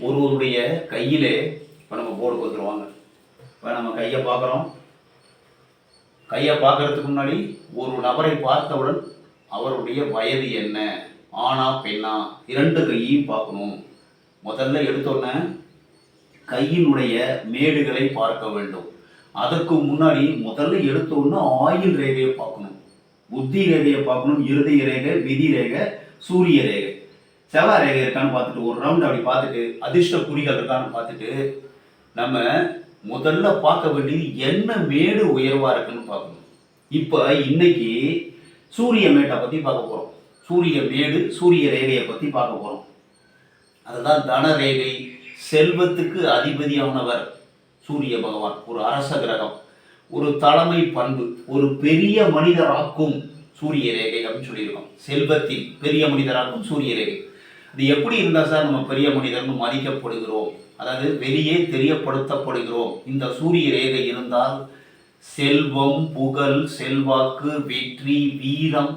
ஒருவருடைய கையிலே இப்போ நம்ம போர்டு கொடுத்துருவாங்க. இப்போ நம்ம கையை பார்க்குறோம். கையை பார்க்கறதுக்கு முன்னாடி ஒரு நபரை பார்த்தவுடன் அவருடைய வயது என்ன? ஆணா பெண்ணா? இரண்டு கையையும் பார்க்கணும். முதல்ல எடுத்தோன்னே கையினுடைய மேடுகளை பார்க்க வேண்டும். அதற்கு முன்னாடி முதல்ல எடுத்தோன்னே ஆயுள் ரேகையை பார்க்கணும். புத்தி ரேகையை பார்க்கணும். இருதய ரேகை விதி ரேகை சூரிய ரேகை. செவ்வாய் ரேகை இருக்கான்னு பார்த்துட்டு ஒரு ரவுண்ட் அப்படி பார்த்துட்டு அதிர்ஷ்ட குறிகள் இருக்கான்னு பார்த்துட்டு நம்ம முதல்ல பார்க்க வேண்டியது என்ன மேடு உயர்வாக இருக்குன்னு பார்க்கணும். இப்போ இன்னைக்கு சூரிய மேட்டை பற்றி பார்க்க போகிறோம் சூரிய மேடு சூரிய ரேகையை பற்றி பார்க்க போகிறோம் அதுதான் தன ரேகை செல்வத்துக்கு அதிபதியானவர் சூரிய பகவான். ஒரு அரச கிரகம் ஒரு தலைமை பண்பு ஒரு பெரிய மனிதராக்கும் சூரிய ரேகை அப்படின்னு சொல்லியிருக்கோம். செல்வத்தின் பெரிய மனிதராக்கும் சூரிய ரேகை. இது எப்படி இருந்தால் சார் நம்ம பெரிய மனிதர்னு மதிக்கப்படுகிறோம்? அதாவது வெளியே தெரியப்படுத்தப்படுகிறோம். இந்த சூரிய ரேகை இருந்தால் செல்வம் புகழ் செல்வாக்கு வெற்றி வீரம்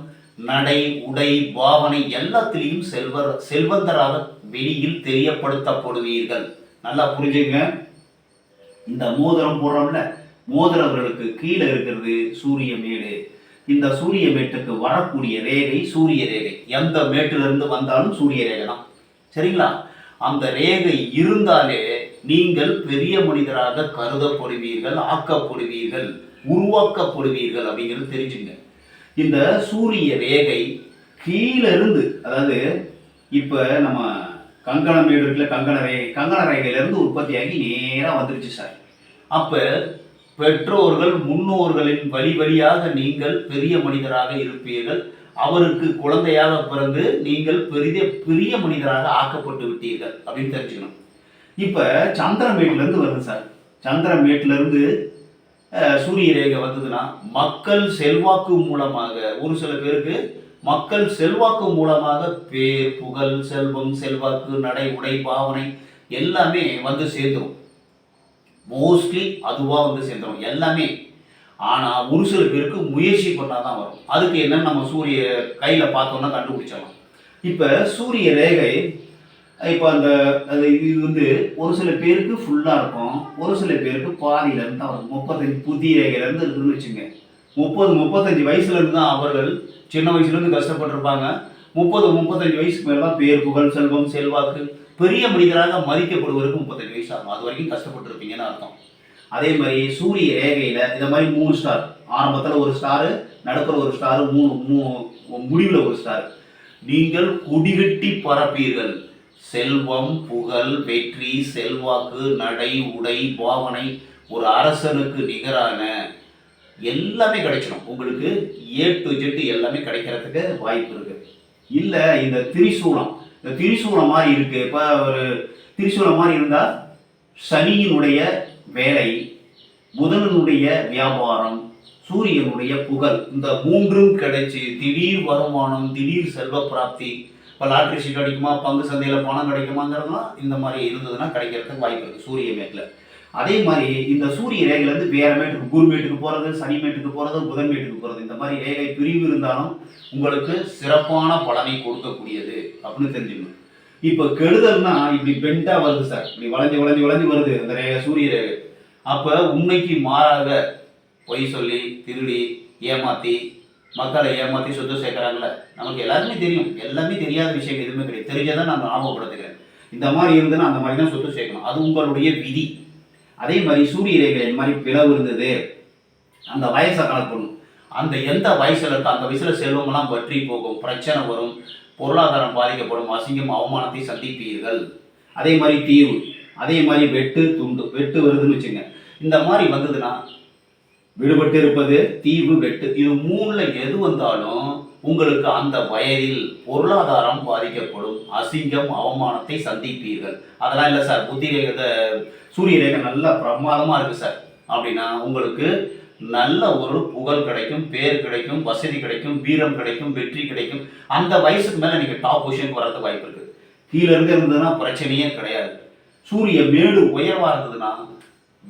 நடை உடை பாவனை எல்லாத்திலையும் செல்வர் செல்வந்தராக வெளியில் தெரியப்படுத்தப்படுவீர்கள். நல்லா புரிஞ்சுங்க இந்த மோதிரம் போடுறோம்ல மோதிரவர்களுக்கு கீழே இருக்கிறது சூரிய மேடு. இந்த சூரிய மேட்டுக்கு வரக்கூடிய ரேகை சூரிய ரேகை. எந்த மேட்டிலிருந்து வந்தாலும் சூரிய ரேகை தான். சரிங்களா? அந்த ரேகை இருந்தாலே நீங்கள் பெரிய மனிதராக கருதப்படுவீர்கள் ஆக்கப்படுவீர்கள் உருவாக்கப்படுவீர்கள் அப்படிங்கிறது தெரிஞ்சுங்க. இந்த சூரிய ரேகை கீழே இருந்து அதாவது இப்போ நம்ம கங்கண மேடு இருக்குல்ல கங்கண ரேகை கங்கண ரேகையிலேருந்து உற்பத்தியாகி நேராக வந்துருச்சு சார். அப்போ பெற்றோர்கள் முன்னோர்களின் வழி வழியாக நீங்கள் பெரிய மனிதராக இருப்பீர்கள். அவருக்கு குழந்தையாக பிறந்து நீங்கள் பெரிய பெரிய மனிதராக ஆக்கப்பட்டு விட்டீர்கள் அப்படின்னு தெரிஞ்சுக்கணும். இப்போ சந்திரமேட்லேருந்து வருது சார். சந்திரமேட்லேருந்து சூரிய ரேகை வந்ததுன்னா மக்கள் செல்வாக்கு மூலமாக ஒரு சில பேருக்கு மக்கள் செல்வாக்கு மூலமாக பேர் புகழ் செல்வம் செல்வாக்கு நடை உடை பாவனை எல்லாமே வந்து சேர்ந்துரும். மோஸ்ட்லி அதுவாக வந்து சேர்ந்துடும் எல்லாமே. ஆனால் ஒரு சில பேருக்கு முயற்சி பண்ணால் தான் வரும். அதுக்கு என்னன்னு நம்ம சூரிய கையில் பார்த்தோம்னா கண்டுபிடிச்சிடலாம். இப்போ சூரிய ரேகை இப்போ அந்த அது இது வந்து ஒரு சில பேருக்கு ஃபுல்லாக இருக்கும். ஒரு சில பேருக்கு பாதியிலேருந்து தான் வரும் முப்பத்தஞ்சு புதிய ரேகையிலேருந்து இருக்குன்னு வச்சுங்க. முப்பது முப்பத்தஞ்சு வயசுலேருந்து தான் அவர்கள் சின்ன வயசுலேருந்து கஷ்டப்பட்டிருப்பாங்க. முப்பது முப்பத்தஞ்சு வயசுக்கு மேலே தான் பேர் புகழ் செல்வம் செல்வாக்கு பெரிய மனிதராக மதிக்கப்படுவதற்கு முப்பத்தஞ்சு வயசு ஆகும். அது வரைக்கும் கஷ்டப்பட்டுருப்பீங்கன்னு அர்த்தம். அதே மாதிரி சூரிய ரேகையில் இந்த மாதிரி மூணு ஸ்டார் ஆரம்பத்தில் ஒரு ஸ்டாரு நடுப்புற ஒரு ஸ்டாரு மூணு மூ முடிவில் ஒரு ஸ்டார் நீங்கள் குடிகட்டி பரப்பீர்கள் செல்வம் புகழ் வெற்றி செல்வாக்கு நடை உடை பாவனை ஒரு அரசனுக்கு நிகரான எல்லாமே கிடைச்சிடும். உங்களுக்கு ஏ டு ஜெட் எல்லாமே கிடைக்கிறதுக்கு வாய்ப்பு இருக்குது இல்லை இந்த திரிசூலம் இந்த திரிசூலம் மாதிரி இருக்கு. இப்போ ஒரு திரிசூலம் மாதிரி இருந்தால் சனியினுடைய வேலை புதனனுடைய வியாபாரம் சூரியனுடைய புகழ் இந்த மூன்றும் கிடைச்சி திடீர் வருமானம் திடீர் செல்வ பிராப்தி இப்போ லாட்ரி சீட் கிடைக்குமா பங்கு சந்தையில் பணம் கிடைக்குமாங்கிறதுலாம் இந்த மாதிரி இருந்ததுன்னா கிடைக்கிறதுக்கு வாய்ப்பு இருக்குது சூரிய மேட்டில் அதே மாதிரி இந்த சூரிய ரேகையிலேருந்து வேற மேட்டுக்கு குரு மேட்டுக்கு போகிறது சனி மேட்டுக்கு போகிறது புதன் மேட்டுக்கு போகிறது இந்த மாதிரி ரேகை பிரிவு இருந்தாலும் உங்களுக்கு சிறப்பான பலனை கொடுக்கக்கூடியது அப்படின்னு தெரிஞ்சுக்கணும். இப்போ கெடுதல்னா இப்படி பெண்டாக வருது சார் இப்படி வளைஞ்சு வளைஞ்சு வளைஞ்சு வருது அந்த ரேகை சூரிய ரேகை. அப்போ உண்மைக்கு மாறாக பொய் சொல்லி திருடி ஏமாற்றி மக்களை ஏமாற்றி சொத்து சேர்க்குறாங்கல்ல நமக்கு எல்லாருமே தெரியும். எல்லாமே தெரியாத விஷயம் எதுவுமே கிடையாது. தெரிஞ்சதான் நான் ஞாபகப்படுத்துகிறேன் இந்த மாதிரி இருந்ததுன்னா அந்த மாதிரி தான் சொத்து சேர்க்கணும். அது உங்களுடைய விதி. அதே மாதிரி சூரிய ரேகை இந்த மாதிரி பிளவு இருந்தது. அந்த வயசை கணக்கு பண்ணும் அந்த எந்த வயசுல இருக்கோ அந்த வயசுல செல்வமெல்லாம் பற்றி போகும். பிரச்சனை வரும். பொருளாதாரம் பாதிக்கப்படும். அசிங்கம் அவமானத்தை சந்திப்பீர்கள். அதே மாதிரி தீவு. அதே மாதிரி வெட்டு துண்டு வெட்டு வருதுன்னு வச்சுங்க. இந்த மாதிரி வந்ததுன்னா விடுபட்டு இருப்பது தீவு வெட்டு. இது மூணுல எது வந்தாலும் உங்களுக்கு அந்த வயதில் பொருளாதாரம் பாதிக்கப்படும் அசிங்கம் அவமானத்தை சந்திப்பீர்கள். அதெல்லாம் இல்லை சார். புத்தி சூரிய ரேகை நல்லா பிரமாதமாக இருக்குது சார். அப்படின்னா உங்களுக்கு நல்ல ஒரு புகழ் கிடைக்கும் பேர் கிடைக்கும் வசதி கிடைக்கும் வீரம் கிடைக்கும் வெற்றி கிடைக்கும். அந்த வயசுக்கு மேலே நீங்கள் டாப் பொசிஷனுக்கு வரது வாய்ப்பு இருக்குது கீழே இருந்து இருந்ததுன்னா பிரச்சனையே கிடையாது. சூரிய மேடு உயர்வாக இருந்ததுன்னா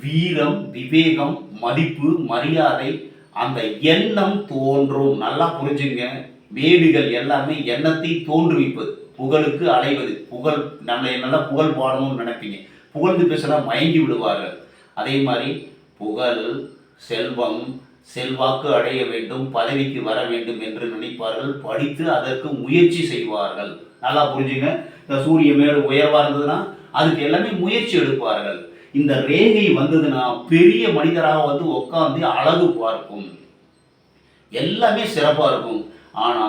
வீரம் விவேகம் மதிப்பு மரியாதை அந்த எண்ணம் தோன்றும். நல்லா புரிஞ்சுங்க. மேடுகள் எல்லாமே எண்ணத்தை தோன்றுவிப்பது. புகழுக்கு அலைவது. புகழ் நம்மளை நல்லா புகழ் பாடணும்னு நினைப்பீங்க. புகழ்ந்து பேசினா மயங்கி விடுவார்கள். அதே மாதிரி புகழ் செல்வம் செல்வாக்கு அடைய வேண்டும் பதவிக்கு வர வேண்டும் என்று நினைப்பார்கள். படித்து அதற்கு முயற்சி செய்வார்கள். நல்லா புரிஞ்சுங்க. இந்த சூரிய மேடு உயர்வாக இருந்ததுன்னா அதுக்கு எல்லாமே முயற்சி எடுப்பார்கள். இந்த ரேகை வந்ததுன்னா பெரிய மனிதராக வந்து உட்காந்து அழகு பார்க்கும். எல்லாமே சிறப்பா இருக்கும். ஆனா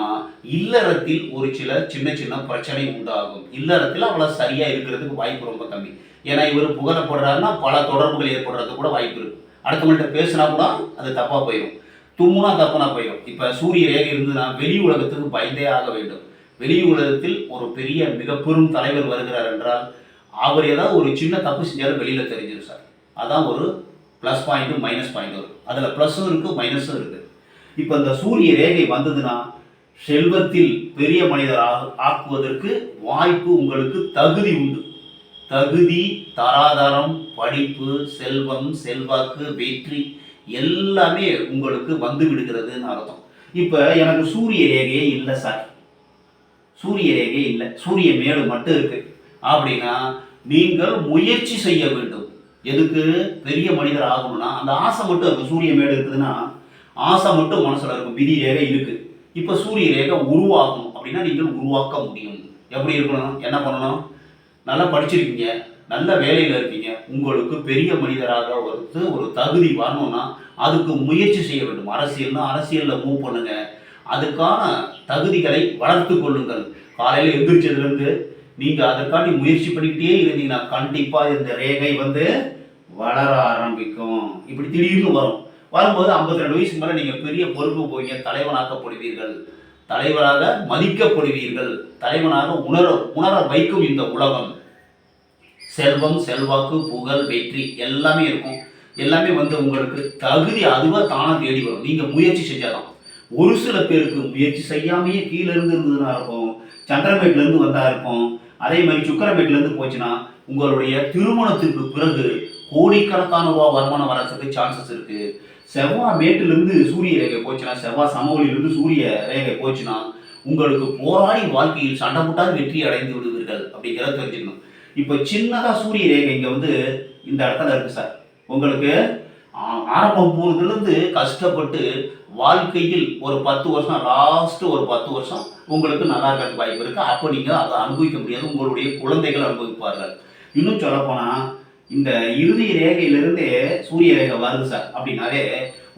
இல்லறத்தில் ஒரு சில சின்ன சின்ன பிரச்சனை உண்டாகும். இல்லறத்தில் அவ்வளவு சரியா இருக்கிறதுக்கு வாய்ப்பு ரொம்ப கம்மி. ஏன்னா இவர் புகழப்படுறாருன்னா பல தொடர்புகள் ஏற்படுறதுக்கு கூட வாய்ப்பு இருக்கு அடுத்தவங்கள்ட்ட பேசினா கூட அது தப்பாக போயிடும். தும்முனா தப்புனா போயிடும். இப்போ சூரிய ரேகை இருந்ததுன்னா வெளி உலகத்துக்கு பயந்தே ஆக வேண்டும். வெளி உலகத்தில் ஒரு பெரிய மிக பெரும் தலைவர் வருகிறார் என்றால் அவர் ஏதாவது ஒரு சின்ன தப்பு செஞ்சாலும் வெளியில் தெரிஞ்சிடும் சார். அதான் ஒரு ப்ளஸ் பாயிண்ட்டும் மைனஸ் பாயிண்ட்டும் வரும். அதில் ப்ளஸ்ஸும் இருக்குது மைனஸும் இருக்குது இப்போ இந்த சூரிய ரேகை வந்ததுன்னா செல்வத்தில் பெரிய மனிதர் ஆக்குவதற்கு வாய்ப்பு உங்களுக்கு தகுதி உண்டு. தகுதி தராதரம் படிப்பு செல்வம் செல்வாக்கு வெற்றி எல்லாமே உங்களுக்கு வந்து விடுகிறதுன்னு அர்த்தம். இப்போ எனக்கு சூரிய ரேகையே இல்லை சார். சூரிய ரேகை இல்லை. சூரிய மேடு மட்டும் இருக்குது அப்படின்னா நீங்கள் முயற்சி செய்ய வேண்டும். எதுக்கு? பெரிய மனிதர் ஆகணும்னா அந்த ஆசை மட்டும் அந்த சூரிய மேடு இருக்குதுன்னா ஆசை மட்டும் மனசில் இருக்கும். விதி ரேகை இருக்குது இப்போ சூரிய ரேகை உருவாகும் அப்படின்னா நீங்கள் உருவாக்க முடியும். எப்படி இருக்கணும்? என்ன பண்ணணும்? நல்லா படிச்சிருக்கீங்க. நல்ல வேலையில் இருக்கீங்க. உங்களுக்கு பெரிய மனிதராக ஒருத்து ஒரு தகுதி வரணும்னா அதுக்கு முயற்சி செய்ய வேண்டும். அரசியல்னா அரசியலில் மூவ் பண்ணுங்கள் அதுக்கான தகுதிகளை வளர்த்து கொள்ளுங்கள். காலையில் எந்திரிச்சதுலேருந்து நீங்கள் அதற்காண்டி முயற்சி பண்ணிக்கிட்டே இருந்தீங்கன்னா கண்டிப்பாக இந்த ரேகை வந்து வளர ஆரம்பிக்கும். இப்படி திடீர்னு வரும். வரும்போது 52 ரெண்டு வயசுக்கு மேலே நீங்கள் பெரிய பொறுப்பு போவீங்க தலைவனாக்கப்படுவீர்கள். தலைவராக மதிக்கப்படுவீர்கள். தலைவனாக உணர உணர வைக்கும் இந்த உலகம். செல்வம் செல்வாக்கு புகழ் வெற்றி எல்லாமே இருக்கும். எல்லாமே வந்து உங்களுக்கு தகுதி அதுவாக தானாக தேடி வரும். நீங்கள் முயற்சி செஞ்சாதான் ஒரு சில பேருக்கு முயற்சி செய்யாமையே கீழே இருந்து இருந்ததுனா இருக்கும். சந்திரமேட்லேருந்து வந்தா இருக்கும். அதே மாதிரி சுக்கரமேட்லேருந்து போச்சுன்னா உங்களுடைய திருமணத்திற்கு பிறகு கோடிக்கணக்கான ரூபா வருமானம் வரதுக்கு சான்சஸ் இருக்கு. செவ்வாய் மேட்டிலிருந்து சூரிய ரேகை போச்சுன்னா செவ்வாய் சமவெளியிலிருந்து சூரிய ரேகை போச்சுன்னா உங்களுக்கு போராடி வாழ்க்கையில் சண்டை போட்டால் வெற்றி அடைந்து விடுவீர்கள் அப்படிங்கிறத தெரிஞ்சுக்கணும். இப்போ சின்னதாக சூரிய ரேகை இங்கே வந்து இந்த இடத்துல இருக்கு சார். உங்களுக்கு ஆரம்பம் போனதுலேருந்து கஷ்டப்பட்டு வாழ்க்கையில் ஒரு பத்து வருஷம் லாஸ்ட்டு ஒரு பத்து வருஷம் உங்களுக்கு நல்லா இருக்கிறதுக்கு வாய்ப்பு இருக்குது அப்போ நீங்கள் அதை அனுபவிக்க முடியாது. உங்களுடைய குழந்தைகள் அனுபவிப்பார்கள். இன்னும் சொல்லப்போனால் இந்த இறுதி ரேகையிலிருந்தே சூரிய ரேகை வருது சார். அப்படின்னாலே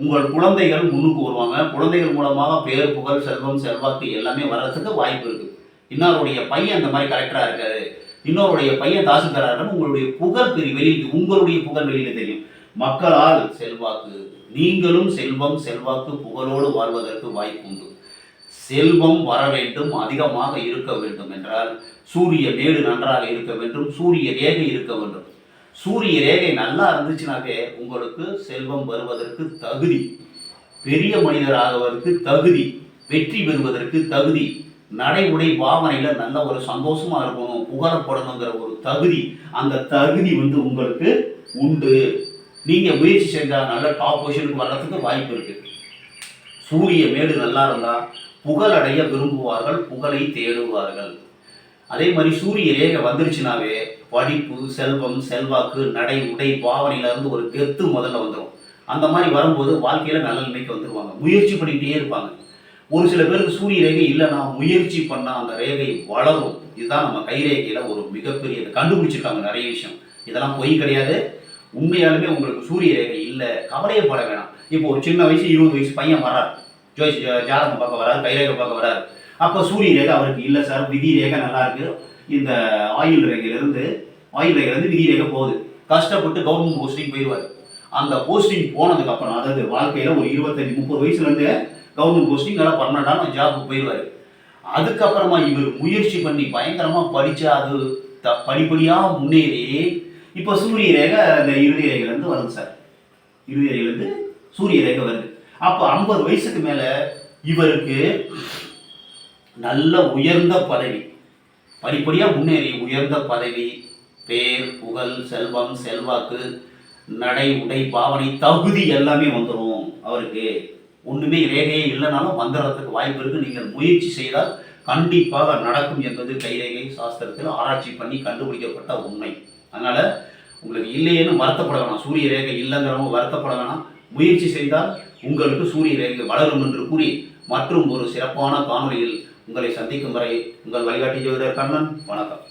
உங்கள் குழந்தைகள் முன்னுக்கு வருவாங்க. குழந்தைகள் மூலமாக பேர் புகழ் செல்வம் செல்வாக்கு எல்லாமே வர்றதுக்கு வாய்ப்பு இருக்குது இன்னொருடைய பையன் அந்த மாதிரி கரெக்டாக இருக்காரு. இன்னொருடைய பையன் தாசில்தாரா உங்களுடைய புகழ் பெரிய வெளியில் உங்களுடைய புகழ் வெளியில் தெரியும். மக்களால் செல்வாக்கு நீங்களும் செல்வம் செல்வாக்கு புகழோடு வாழ்வதற்கு வாய்ப்பு உண்டு செல்வம் வர வேண்டும் அதிகமாக இருக்க வேண்டும் என்றால் சூரிய மேடு நன்றாக இருக்க வேண்டும் சூரிய ரேகை இருக்க வேண்டும். சூரிய ரேகை நல்லா இருந்துச்சுனாவே உங்களுக்கு செல்வம் வருவதற்கு தகுதி பெரிய மனிதர் ஆகுவதற்கு தகுதி வெற்றி பெறுவதற்கு தகுதி நடை உடை நல்ல ஒரு சந்தோஷமா இருக்கணும் புகழப்படணுங்கிற ஒரு தகுதி அந்த தகுதி வந்து உங்களுக்கு உண்டு. நீங்கள் முயற்சி செஞ்சால் நல்ல டாப் பொசிஷனுக்கு வர்றதுக்கு வாய்ப்பு இருக்குது சூரிய மேடு நல்லா இருந்தால் புகழடைய விரும்புவார்கள் புகழை தேடுவார்கள். அதே மாதிரி சூரிய ரேகை வந்துருச்சுனாவே படிப்பு செல்வம் செல்வாக்கு நடை உடை பாவனையிலேருந்து ஒரு கெத்து முதல்ல வந்துடும் அந்த மாதிரி வரும்போது வாழ்க்கையில் நல்ல நிலைக்கு வந்துடுவாங்க முயற்சி பண்ணிக்கிட்டே இருப்பாங்க. ஒரு சில பேருக்கு சூரிய ரேகை இல்லைன்னா முயற்சி பண்ணால் அந்த ரேகை வளரும். இதுதான் நம்ம கைரேகையில் ஒரு மிகப்பெரிய கண்டுபிடிச்சிருக்காங்க நிறைய விஷயம். இதெல்லாம் பொய் கிடையாது. உண்மையாலுமே உங்களுக்கு சூரிய ரேகை இல்லை கவலையே பட வேணாம். இப்போ ஒரு சின்ன வயசு இருபது வயசு பையன் வர்றார். ஜோய் ஜாதகம் பார்க்க வராரு கைரேகை பார்க்க வராரு அப்போ சூரிய ரேகை அவருக்கு இல்லை சார் விதி ரேகை நல்லா இருக்கு. இந்த ஆயில் ரேகையிலிருந்து ஆயில் ரேகையிலேருந்து விதி ரேகை போகுது. கஷ்டப்பட்டு கவர்மெண்ட் போஸ்டிங் போயிடுவார். அந்த போஸ்டிங் போனதுக்கு அப்புறம் அதாவது வாழ்க்கையில் ஒரு இருபத்தஞ்சு முப்பது வயசுலேருந்து கவர்மெண்ட் போஸ்டிங் நல்லா பர்மனண்டான ஜாபுக்கு போயிடுவார். அதுக்கப்புறமா இவர் முயற்சி பண்ணி பயங்கரமாக படித்து அது த படிப்படியாக முன்னேறி இப்போ சூரிய ரேகை அந்த இறுதி ரேகையிலேருந்து வருது சார். இறுதி ரேகையிலேருந்து சூரிய ரேகை வருது. அப்போ ஐம்பது வயசுக்கு மேலே இவருக்கு நல்ல உயர்ந்த பதவி படிப்படியாக முன்னேறி உயர்ந்த பதவி பேர் புகழ் செல்வம் செல்வாக்கு நடை உடை பாவனை தகுதி எல்லாமே வந்துடும் அவருக்கு. ஒன்றுமே ரேகையே இல்லைனாலும் வந்துடுறதுக்கு வாய்ப்பு இருக்குது நீங்கள் முயற்சி செய்தால் கண்டிப்பாக நடக்கும் என்பது கைரேகை சாஸ்திரத்தில் ஆராய்ச்சி பண்ணி கண்டுபிடிக்கப்பட்ட உண்மை. அதனால் உங்களுக்கு இல்லையேன்னு வருத்தப்பட வேணாம். சூரிய ரேகை இல்லைங்கிறவங்க வருத்தப்பட வேணாம். முயற்சி செய்தால் உங்களுக்கு சூரிய ரேகை வளரும் என்று கூறி மற்றும் ஒரு சிறப்பான காணொலியில் உங்களை சந்திக்கும் வரை உங்கள் வழிகாட்டி ஜோதிடர் கண்ணன். வணக்கம்.